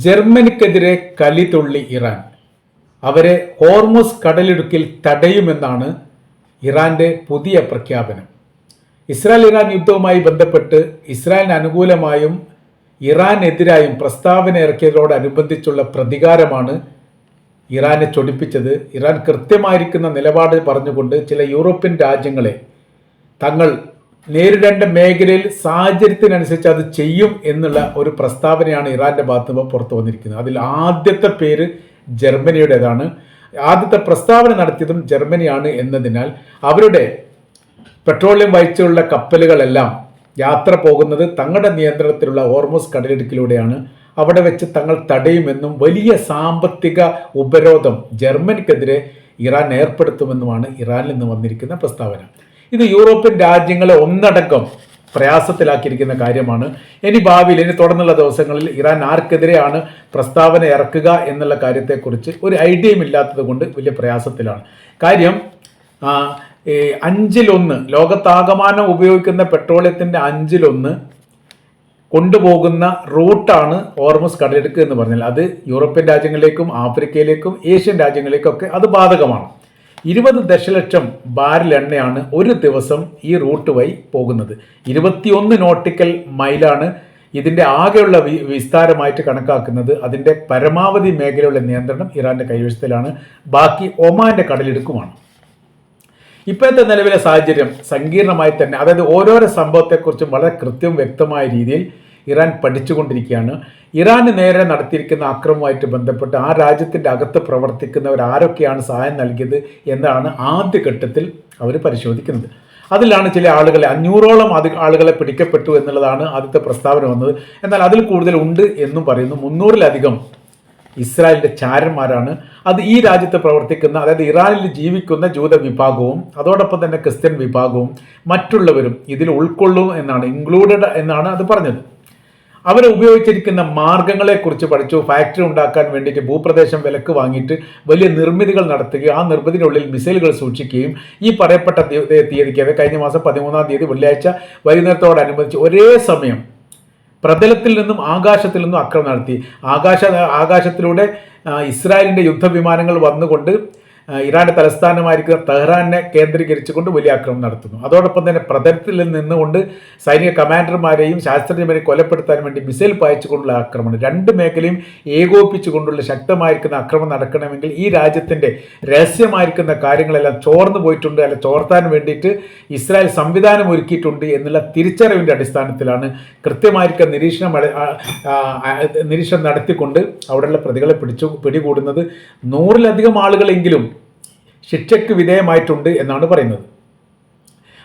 ജർമ്മനിക്കെതിരെ കലിതുള്ളി Iran. അവരെ Hormuz കടലിടുക്കിൽ തടയുമെന്നാണ് ഇറാന്റെ പുതിയ പ്രഖ്യാപനം. ഇസ്രായേൽ ഇറാൻ യുദ്ധവുമായി ബന്ധപ്പെട്ട് ഇസ്രായേലിന് അനുകൂലമായും ഇറാനെതിരായും പ്രസ്താവന ഇറക്കിയതോടനുബന്ധിച്ചുള്ള പ്രതികാരമാണ് ഇറാനെ ചൊടിപ്പിച്ചത്. ഇറാൻ കൃത്യമായിരിക്കുന്ന നിലപാട് പറഞ്ഞുകൊണ്ട് ചില യൂറോപ്യൻ രാജ്യങ്ങളെ തങ്ങൾ നേരിടേണ്ട മേഖലയിൽ സാഹചര്യത്തിനനുസരിച്ച് അത് ചെയ്യും എന്നുള്ള ഒരു പ്രസ്താവനയാണ് ഇറാന്റെ ഭാഗത്ത് നിന്ന് പുറത്തു വന്നിരിക്കുന്നത്. അതിൽ ആദ്യത്തെ പേര് ജർമ്മനിയുടേതാണ്. ആദ്യത്തെ പ്രസ്താവന നടത്തിയതും ജർമ്മനിയാണ് എന്നതിനാൽ അവരുടെ പെട്രോളിയം വഹിച്ചുള്ള കപ്പലുകളെല്ലാം യാത്ര പോകുന്നത് തങ്ങളുടെ നിയന്ത്രണത്തിലുള്ള ഹോർമോസ് കടലിടുക്കിലൂടെയാണ്. അവിടെ വെച്ച് തങ്ങൾ തടയുമെന്നും വലിയ സാമ്പത്തിക ഉപരോധം ജർമ്മനിക്കെതിരെ ഇറാൻ ഏർപ്പെടുത്തുമെന്നുമാണ് ഇറാനിൽ നിന്ന് വന്നിരിക്കുന്ന പ്രസ്താവന. ഇത് യൂറോപ്യൻ രാജ്യങ്ങളെ ഒന്നടക്കം പ്രയാസത്തിലാക്കിയിരിക്കുന്ന കാര്യമാണ്. ഇനി ഭാവിയിൽ ഇനി തുടർന്നുള്ള ദിവസങ്ങളിൽ ഇറാൻ ആർക്കെതിരെയാണ് പ്രസ്താവന ഇറക്കുക എന്നുള്ള കാര്യത്തെക്കുറിച്ച് ഒരു ഐഡിയയും ഇല്ലാത്തത് കൊണ്ട് വലിയ പ്രയാസത്തിലാണ്. കാര്യം അഞ്ചിലൊന്ന് ലോകത്താകമാനം ഉപയോഗിക്കുന്ന പെട്രോളിയത്തിന്റെ അഞ്ചിലൊന്ന് കൊണ്ടുപോകുന്ന റൂട്ടാണ് ഓർമസ് കടലെടുക്കുക എന്ന് പറഞ്ഞാൽ. അത് യൂറോപ്യൻ രാജ്യങ്ങളിലേക്കും ആഫ്രിക്കയിലേക്കും ഏഷ്യൻ രാജ്യങ്ങളിലേക്കും ഒക്കെ അത് ബാധകമാണ്. ഇരുപത് ദശലക്ഷം ബാരൽ എണ്ണയാണ് ഒരു ദിവസം ഈ റൂട്ട് വഴി പോകുന്നത്. ഇരുപത്തിയൊന്ന് നോട്ടിക്കൽ മൈലാണ് ഇതിന്റെ ആകെയുള്ള വിസ്താരമായിട്ട് കണക്കാക്കുന്നത്. അതിന്റെ പരമാവധി മേഖലയുള്ള നിയന്ത്രണം ഇറാന്റെ കൈവശത്തിലാണ്. ബാക്കി ഒമാന്റെ കടലെടുക്കുമാണ്. ഇപ്പോഴത്തെ നിലവിലെ സാഹചര്യം സങ്കീർണമായി തന്നെ അതായത് ഓരോരോ സംഭവത്തെക്കുറിച്ചും വളരെ കൃത്യവും വ്യക്തമായ രീതിയിൽ ഇറാൻ പഠിച്ചുകൊണ്ടിരിക്കുകയാണ്. ഇറാന് നേരെ നടത്തിയിരിക്കുന്ന അക്രമവുമായിട്ട് ബന്ധപ്പെട്ട് ആ രാജ്യത്തിന്റെ അകത്ത് പ്രവർത്തിക്കുന്നവർ ആരൊക്കെയാണ് സഹായം നൽകിയത് എന്നാണ് ആദ്യഘട്ടത്തിൽ അവർ പരിശോധിക്കുന്നത്. അതിലാണ് ചില ആളുകളെ അഞ്ഞൂറോളം അത് ആളുകളെ പിടിക്കപ്പെട്ടു എന്നുള്ളതാണ് ആദ്യത്തെ പ്രസ്താവന വന്നത്. എന്നാൽ അതിൽ കൂടുതൽ ഉണ്ട് എന്നും പറയുന്നു. മുന്നൂറിലധികം ഇസ്രായേലിന്റെ ചാരന്മാരാണ് അത് ഈ രാജ്യത്ത് പ്രവർത്തിക്കുന്ന അതായത് ഇറാനിൽ ജീവിക്കുന്ന ജൂത വിഭാഗവും അതോടൊപ്പം തന്നെ ക്രിസ്ത്യൻ വിഭാഗവും മറ്റുള്ളവരും ഇതിൽ ഉൾക്കൊള്ളും എന്നാണ് ഇൻക്ലൂഡഡ് എന്നാണ് അത് പറഞ്ഞത്. അവർ ഉപയോഗിച്ചിരിക്കുന്ന മാർഗങ്ങളെക്കുറിച്ച് പഠിച്ചു ഫാക്ടറി ഉണ്ടാക്കാൻ വേണ്ടിയിട്ട് ഭൂപ്രദേശം വിലക്ക് വാങ്ങിയിട്ട് വലിയ നിർമ്മിതികൾ നടത്തുകയും ആ നിർമ്മിതിനുള്ളിൽ മിസൈലുകൾ സൂക്ഷിക്കുകയും ഈ പറയപ്പെട്ട തീയതിക്ക് അത് കഴിഞ്ഞ മാസം പതിമൂന്നാം തീയതി വെള്ളിയാഴ്ച വൈകുന്നേരത്തോടനുബന്ധിച്ച് ഒരേ സമയം പ്രതലത്തിൽ നിന്നും ആകാശത്തിൽ നിന്നും അക്രമം നടത്തി. ആകാശ ആകാശത്തിലൂടെ ഇസ്രായേലിന്റെ യുദ്ധവിമാനങ്ങൾ വന്നുകൊണ്ട് ഇറാന്റെ തലസ്ഥാനമായിരിക്കുന്ന തെഹ്റാനെ കേന്ദ്രീകരിച്ചുകൊണ്ട് വലിയ ആക്രമണം നടത്തുന്നു. അതോടൊപ്പം തന്നെ പ്രതലത്തിൽ നിന്നുകൊണ്ട് സൈനിക കമാൻഡർമാരെയും ശാസ്ത്രജ്ഞരെയും കൊലപ്പെടുത്താൻ വേണ്ടി മിസൈൽ പായിച്ചുകൊണ്ടുള്ള ആക്രമണം. രണ്ട് മേഖലയും ഏകോപിപ്പിച്ചുകൊണ്ടുള്ള ശക്തമായിരിക്കുന്ന ആക്രമണം നടക്കണമെങ്കിൽ ഈ രാജ്യത്തിന്റെ രഹസ്യമായിരിക്കുന്ന കാര്യങ്ങളെല്ലാം ചോർന്നു പോയിട്ടുണ്ട്. അല്ല ചോർത്താൻ വേണ്ടിയിട്ട് ഇസ്രായേൽ സംവിധാനം ഒരുക്കിയിട്ടുണ്ട് എന്നുള്ള തിരിച്ചറിവിന്റെ അടിസ്ഥാനത്തിലാണ് കൃത്യമായിരിക്കുന്ന നിരീക്ഷണം നിരീക്ഷണം നടത്തിക്കൊണ്ട് അവിടെയുള്ള പ്രതികളെ പിടിച്ചു പിടികൂടുന്നത്. നൂറിലധികം ആളുകളെങ്കിലും ശിക്ഷയ്ക്ക് വിധേയമായിട്ടുണ്ട് എന്നാണ് പറയുന്നത്.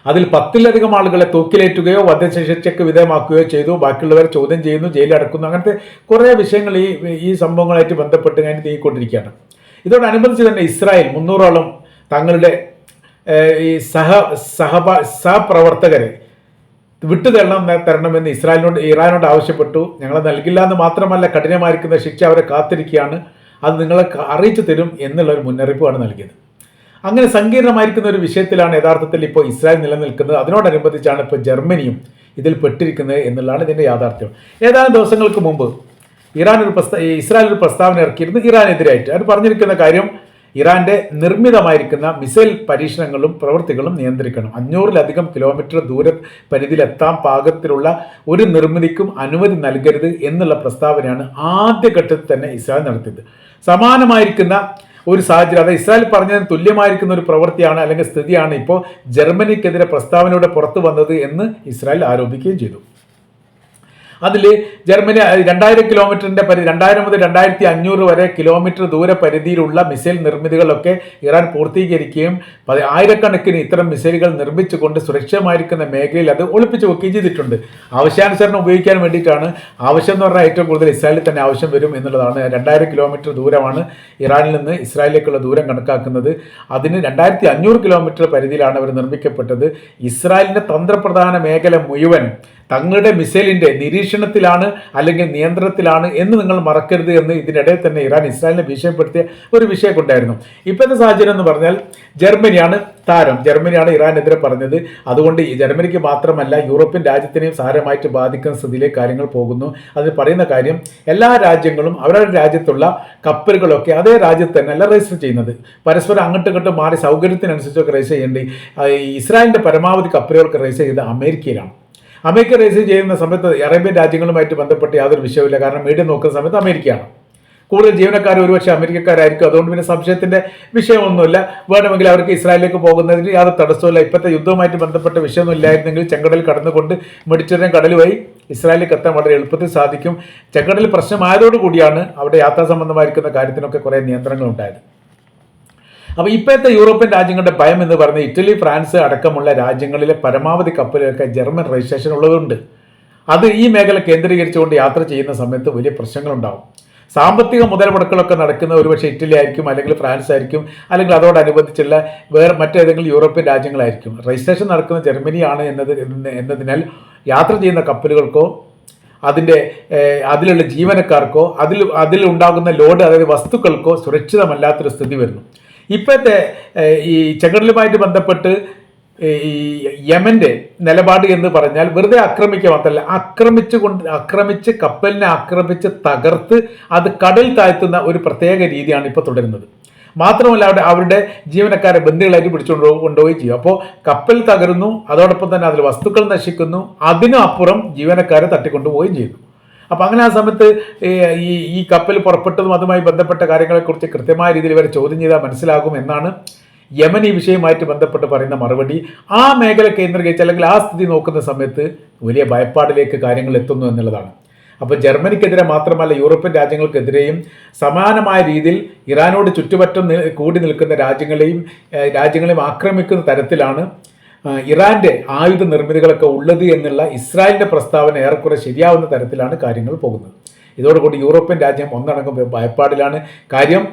അതിൽ പത്തിലധികം ആളുകളെ തൂക്കിലേറ്റുകയോ വധശിക്ഷയ്ക്ക് വിധേയമാക്കുകയോ ചെയ്തു. ബാക്കിയുള്ളവരെ ചോദ്യം ചെയ്യുന്നു ജയിലിൽ അടക്കുന്നു. അങ്ങനത്തെ കുറേ വിഷയങ്ങൾ ഈ ഈ സംഭവങ്ങളായിട്ട് ബന്ധപ്പെട്ട് ഞാൻ നീങ്ങിക്കൊണ്ടിരിക്കുകയാണ്. ഇതോടനുബന്ധിച്ച് തന്നെ ഇസ്രായേൽ മുന്നൂറോളം തങ്ങളുടെ ഈ സഹ സഹപ സഹപ്രവർത്തകരെ വിട്ടുതരണം തരണമെന്ന് ഇസ്രായേലിനോട് ഇറാനോട് ആവശ്യപ്പെട്ടു. ഞങ്ങളെ നൽകില്ല എന്ന് മാത്രമല്ല കഠിനമായിരിക്കുന്ന ശിക്ഷ അവരെ കാത്തിരിക്കുകയാണ്. അത് നിങ്ങളെ അറിയിച്ചു തരും എന്നുള്ളൊരു മുന്നറിയിപ്പാണ് നൽകിയത്. അങ്ങനെ സങ്കീർണമായിരിക്കുന്ന ഒരു വിഷയത്തിലാണ് യഥാർത്ഥത്തിൽ ഇപ്പോൾ ഇസ്രായേൽ നിലനിൽക്കുന്നത്. അതിനോടനുബന്ധിച്ചാണ് ഇപ്പോൾ ജർമ്മനിയും ഇതിൽ പെട്ടിരിക്കുന്നത് എന്നുള്ളതാണ് ഇതിന്റെ യാഥാർത്ഥ്യം. ഏതാനും ദിവസങ്ങൾക്ക് മുമ്പ് ഇറാൻ ഒരു പ്രസ്താ ഇസ്രായേൽ ഒരു പ്രസ്താവന ഇറക്കിയിരുന്നു ഇറാനെതിരായിട്ട്. അത് പറഞ്ഞിരിക്കുന്ന കാര്യം ഇറാന്റെ നിർമ്മിതമായിരിക്കുന്ന മിസൈൽ പരീക്ഷണങ്ങളും പ്രവൃത്തികളും നിയന്ത്രിക്കണം. അഞ്ഞൂറിലധികം കിലോമീറ്റർ ദൂര പരിധിയിലെത്താൻ പാകത്തിലുള്ള ഒരു നിർമ്മിതിക്കും അനുമതി നൽകരുത് എന്നുള്ള പ്രസ്താവനയാണ് ആദ്യഘട്ടത്തിൽ തന്നെ ഇസ്രായേൽ നടത്തിയത്. സമാനമായിരിക്കുന്ന ഒരു സാഹചര്യം. അതായത് ഇസ്രായേൽ പറഞ്ഞതിന് തുല്യമായിരിക്കുന്ന ഒരു പ്രവൃത്തിയാണ് അല്ലെങ്കിൽ സ്ഥിതിയാണ് ഇപ്പോൾ ജർമ്മനിക്കെതിരെ പ്രസ്താവനയുടെ പുറത്തു വന്നത് എന്ന് ഇസ്രായേൽ ആരോപിക്കുകയും ചെയ്തു. അതിൽ ജർമ്മനി രണ്ടായിരം കിലോമീറ്ററിന്റെ പരി രണ്ടായിരം മുതൽ രണ്ടായിരത്തി അഞ്ഞൂറ് വരെ കിലോമീറ്റർ ദൂര പരിധിയിലുള്ള മിസൈൽ നിർമ്മിതികളൊക്കെ ഇറാൻ പൂർത്തീകരിക്കുകയും ആയിരക്കണക്കിന് ഇത്തരം മിസൈലുകൾ നിർമ്മിച്ചുകൊണ്ട് സുരക്ഷിതമായിരിക്കുന്ന മേഖലയിൽ അത് ഒളിപ്പിച്ചു വെക്കുകയും ചെയ്തിട്ടുണ്ട്. ആവശ്യാനുസരണം ഉപയോഗിക്കാൻ വേണ്ടിയിട്ടാണ് ആവശ്യം എന്ന് പറഞ്ഞാൽ ഏറ്റവും കൂടുതൽ ഇസ്രായേലിൽ തന്നെ ആവശ്യം വരും എന്നുള്ളതാണ്. രണ്ടായിരം കിലോമീറ്റർ ദൂരമാണ് ഇറാനിൽ നിന്ന് ഇസ്രായേലിലേക്കുള്ള ദൂരം കണക്കാക്കുന്നത്. അതിന് രണ്ടായിരത്തി അഞ്ഞൂറ് കിലോമീറ്റർ പരിധിയിലാണ് അവർ നിർമ്മിക്കപ്പെട്ടത്. ഇസ്രായേലിന്റെ തന്ത്രപ്രധാന മേഖല മുഴുവൻ തങ്ങളുടെ മിസൈലിന്റെ നിരീക്ഷണത്തിലാണ് അല്ലെങ്കിൽ നിയന്ത്രണത്തിലാണ് എന്ന് നിങ്ങൾ മറക്കരുത് എന്ന് ഇതിനിടയിൽ തന്നെ ഇറാൻ ഇസ്രായേലിനെ ഭീഷണിപ്പെടുത്തിയ ഒരു വിഷയമൊക്കെ ഉണ്ടായിരുന്നു. ഇപ്പോഴത്തെ സാഹചര്യം എന്ന് പറഞ്ഞാൽ ജർമ്മനിയാണ് താരം. ജർമ്മനിയാണ് ഇറാനെതിരെ പറഞ്ഞത്. അതുകൊണ്ട് ഈ ജർമ്മനിക്ക് മാത്രമല്ല യൂറോപ്യൻ രാജ്യത്തിനെയും സാരമായിട്ട് ബാധിക്കുന്ന സ്ഥിതിയിലേക്ക് കാര്യങ്ങൾ പോകുന്നു. അതിൽ പറയുന്ന കാര്യം എല്ലാ രാജ്യങ്ങളും അവരുടെ രാജ്യത്തുള്ള കപ്പലുകളൊക്കെ അതേ രാജ്യത്ത് തന്നെ അല്ല രജിസ്റ്റർ ചെയ്യുന്നത്. പരസ്പരം അങ്ങോട്ടും ഇങ്ങോട്ടും മാറി സൗകര്യത്തിനനുസരിച്ചൊക്കെ രജിസ്റ്റർ ചെയ്യേണ്ടി ഇസ്രായേലിന്റെ പരമാവധി കപ്പലുകൾക്ക് രജിസ്റ്റർ ചെയ്ത് അമേരിക്കയിലാണ്. അമേരിക്ക രജിസ്റ്റർ ചെയ്യുന്ന സമയത്ത് അറേബ്യൻ രാജ്യങ്ങളുമായിട്ട് ബന്ധപ്പെട്ട് യാതൊരു വിഷയമില്ല കാരണം മീഡിയ നോക്കുന്ന സമയത്ത് അമേരിക്കയാണ്. കൂടുതൽ ജീവനക്കാർ ഒരുപക്ഷെ അമേരിക്കക്കാരായിരിക്കും. അതുകൊണ്ട് പിന്നെ സംശയത്തിന്റെ വിഷയമൊന്നുമില്ല. വേണമെങ്കിൽ അവർക്ക് ഇസ്രായേലിലേക്ക് പോകുന്നതിന് യാതൊരു തടസ്സമില്ല ഇപ്പോഴത്തെ യുദ്ധവുമായിട്ട് ബന്ധപ്പെട്ട വിഷയമൊന്നും ഇല്ലായിരുന്നെങ്കിൽ ചെങ്കടൽ കടന്നുകൊണ്ട് മെഡിറ്ററേനിയൻ കടൽ വഴി ഇസ്രായേലിലേക്ക് എത്താൻ വളരെ എളുപ്പത്തിൽ സാധിക്കും. ചെങ്കടൽ പ്രശ്നമായതോടുകൂടിയാണ് അവിടെ യാത്രാ സംബന്ധമായിരിക്കുന്ന കാര്യത്തിനൊക്കെ കുറേ നിയന്ത്രണങ്ങൾ ഉണ്ടായത് അപ്പോൾ ഇപ്പോഴത്തെ യൂറോപ്യൻ രാജ്യങ്ങളുടെ ഭയം എന്ന് പറഞ്ഞാൽ ഇറ്റലി ഫ്രാൻസ് അടക്കമുള്ള രാജ്യങ്ങളിലെ പരമാവധി കപ്പലുകൾക്ക് ജർമ്മൻ രജിസ്ട്രേഷൻ ഉള്ളതുകൊണ്ട് അത് ഈ മേഖല കേന്ദ്രീകരിച്ചുകൊണ്ട് യാത്ര ചെയ്യുന്ന സമയത്ത് വലിയ പ്രശ്നങ്ങളുണ്ടാവും. സാമ്പത്തിക മുതൽ മുടക്കുകളൊക്കെ നടക്കുന്ന ഒരുപക്ഷെ ഇറ്റലി ആയിരിക്കും അല്ലെങ്കിൽ ഫ്രാൻസ് ആയിരിക്കും അല്ലെങ്കിൽ അതോടനുബന്ധിച്ചുള്ള വേറെ മറ്റേതെങ്കിലും യൂറോപ്യൻ രാജ്യങ്ങളായിരിക്കും. രജിസ്ട്രേഷൻ നടക്കുന്ന ജർമ്മനിയാണ് എന്നത് എന്നതിനാൽ യാത്ര ചെയ്യുന്ന കപ്പലുകൾക്കോ അതിന്റെ അതിലുള്ള ജീവനക്കാർക്കോ അതിൽ അതിലുണ്ടാകുന്ന ലോഡ് അതായത് വസ്തുക്കൾക്കോ സുരക്ഷിതമല്ലാത്തൊരു സ്ഥിതി വരുന്നു. ഇപ്പോഴത്തെ ഈ ചെങ്കടലുമായിട്ട് ബന്ധപ്പെട്ട് ഈ യമന്റെ നിലപാട് എന്ന് പറഞ്ഞാൽ വെറുതെ ആക്രമിക്കുക മാത്രമല്ല ആക്രമിച്ച് കൊണ്ട് ആക്രമിച്ച് കപ്പലിനെ ആക്രമിച്ച് തകർത്ത് അത് കടൽ താഴ്ത്തുന്ന ഒരു പ്രത്യേക രീതിയാണ് ഇപ്പോൾ തുടരുന്നത്. മാത്രമല്ല അവിടെ അവരുടെ ജീവനക്കാരെ ബന്ദികളായിട്ട് പിടിച്ചുകൊണ്ട് കൊണ്ടുപോവുകയും ചെയ്യും. അപ്പോൾ കപ്പൽ തകരുന്നു അതോടൊപ്പം തന്നെ അതിൽ വസ്തുക്കൾ നശിക്കുന്നു അതിനും അപ്പുറം ജീവനക്കാരെ തട്ടിക്കൊണ്ടുപോവുകയും ചെയ്യുന്നു. അപ്പം അങ്ങനെ ആ സമയത്ത് ഈ ഈ കപ്പൽ പുറപ്പെട്ടതും അതുമായി ബന്ധപ്പെട്ട കാര്യങ്ങളെക്കുറിച്ച് കൃത്യമായ രീതിയിൽ ഇവരെ ചോദ്യം ചെയ്താൽ മനസ്സിലാകും എന്നാണ് യമൻ ഈ വിഷയവുമായിട്ട് ബന്ധപ്പെട്ട് പറയുന്ന മറുപടി. ആ മേഖല കേന്ദ്രീകരിച്ച് അല്ലെങ്കിൽ ആ സ്ഥിതി നോക്കുന്ന സമയത്ത് വലിയ ഭയപ്പാടിലേക്ക് കാര്യങ്ങൾ എത്തുന്നു എന്നുള്ളതാണ്. അപ്പോൾ ജർമ്മനിക്കെതിരെ മാത്രമല്ല യൂറോപ്യൻ രാജ്യങ്ങൾക്കെതിരെയും സമാനമായ രീതിയിൽ ഇറാനോട് ചുറ്റുപറ്റം കൂടി നിൽക്കുന്ന രാജ്യങ്ങളെയും രാജ്യങ്ങളെയും ആക്രമിക്കുന്ന തരത്തിലാണ് ഇറാന്റെ ആയുധ നിർമ്മിതികളൊക്കെ ഉള്ളത് എന്നുള്ള ഇസ്രായേലിന്റെ പ്രസ്താവന ഏറെക്കുറെ ശരിയാവുന്ന തരത്തിലാണ് കാര്യങ്ങൾ പോകുന്നത്. ഇതോടുകൂടി യൂറോപ്യൻ രാജ്യം ഒന്നടങ്കം ഭയപ്പാടിലാണ്. കാര്യം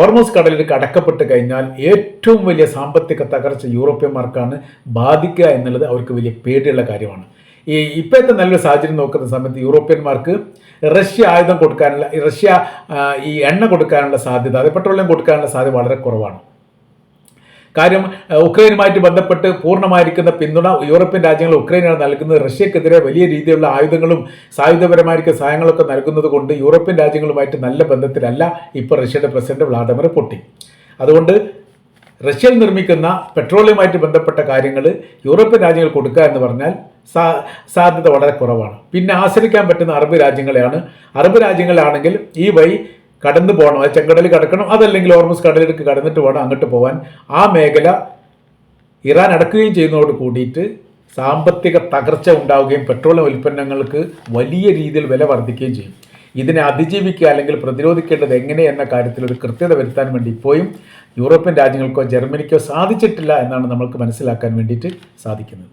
ഓർമോസ് കടലിൽ അടക്കപ്പെട്ട് കഴിഞ്ഞാൽ ഏറ്റവും വലിയ സാമ്പത്തിക തകർച്ച യൂറോപ്യന്മാർക്കാണ് ബാധിക്കുക എന്നുള്ളത് അവർക്ക് വലിയ പേടിയുള്ള കാര്യമാണ്. ഈ ഇപ്പോഴത്തെ നല്ലൊരു സാഹചര്യം നോക്കുന്ന സമയത്ത് യൂറോപ്യന്മാർക്ക് റഷ്യ ആയുധം കൊടുക്കാനുള്ള റഷ്യ ഈ എണ്ണ കൊടുക്കാനുള്ള സാധ്യത അത് പെട്രോളിയം കൊടുക്കാനുള്ള സാധ്യത വളരെ കുറവാണ്. കാര്യം ഉക്രൈനുമായിട്ട് ബന്ധപ്പെട്ട് പൂർണമായിരിക്കുന്ന പിന്തുണ യൂറോപ്യൻ രാജ്യങ്ങൾ ഉക്രൈനാണ് നൽകുന്നത്. റഷ്യക്കെതിരെ വലിയ രീതിയിലുള്ള ആയുധങ്ങളും സായുധപരമായിരിക്കുന്ന സഹായങ്ങളൊക്കെ നൽകുന്നത് കൊണ്ട് യൂറോപ്യൻ രാജ്യങ്ങളുമായിട്ട് നല്ല ബന്ധത്തിലല്ല ഇപ്പോൾ റഷ്യയുടെ പ്രസിഡന്റ് വ്ളാഡിമിർ പുടിൻ. അതുകൊണ്ട് റഷ്യയിൽ നിർമ്മിക്കുന്ന പെട്രോളിയമായിട്ട് ബന്ധപ്പെട്ട കാര്യങ്ങൾ യൂറോപ്യൻ രാജ്യങ്ങൾ കൊടുക്കുക എന്ന് പറഞ്ഞാൽ സാ സാധ്യത വളരെ കുറവാണ്. പിന്നെ ആശ്രയിക്കാൻ പറ്റുന്ന അറബ് രാജ്യങ്ങളെയാണ്. അറബ് രാജ്യങ്ങളാണെങ്കിൽ ഈ വഴി കടന്നു പോകണം. അത് ചെങ്കടലിൽ കടക്കണം. അതല്ലെങ്കിൽ ഓർമസ് കടലിലേക്ക് കടന്നിട്ട് വേണം അങ്ങോട്ട് പോകാൻ ആ മേഖല ഇറാൻ അടക്കുകയും ചെയ്യുന്നതോട് കൂടിയിട്ട് സാമ്പത്തിക തകർച്ച ഉണ്ടാവുകയും പെട്രോളിയം ഉൽപ്പന്നങ്ങൾക്ക് വലിയ രീതിയിൽ വില വർദ്ധിക്കുകയും ചെയ്യും. ഇതിനെ അതിജീവിക്കുക അല്ലെങ്കിൽ പ്രതിരോധിക്കേണ്ടത് എങ്ങനെ എന്ന കാര്യത്തിൽ ഒരു കൃത്യത വരുത്താൻ വേണ്ടി ഇപ്പോഴും യൂറോപ്യൻ രാജ്യങ്ങൾക്കോ ജർമ്മനിക്കോ സാധിച്ചിട്ടില്ല എന്നാണ് നമ്മൾക്ക് മനസ്സിലാക്കാൻ വേണ്ടിയിട്ട് സാധിക്കുന്നത്.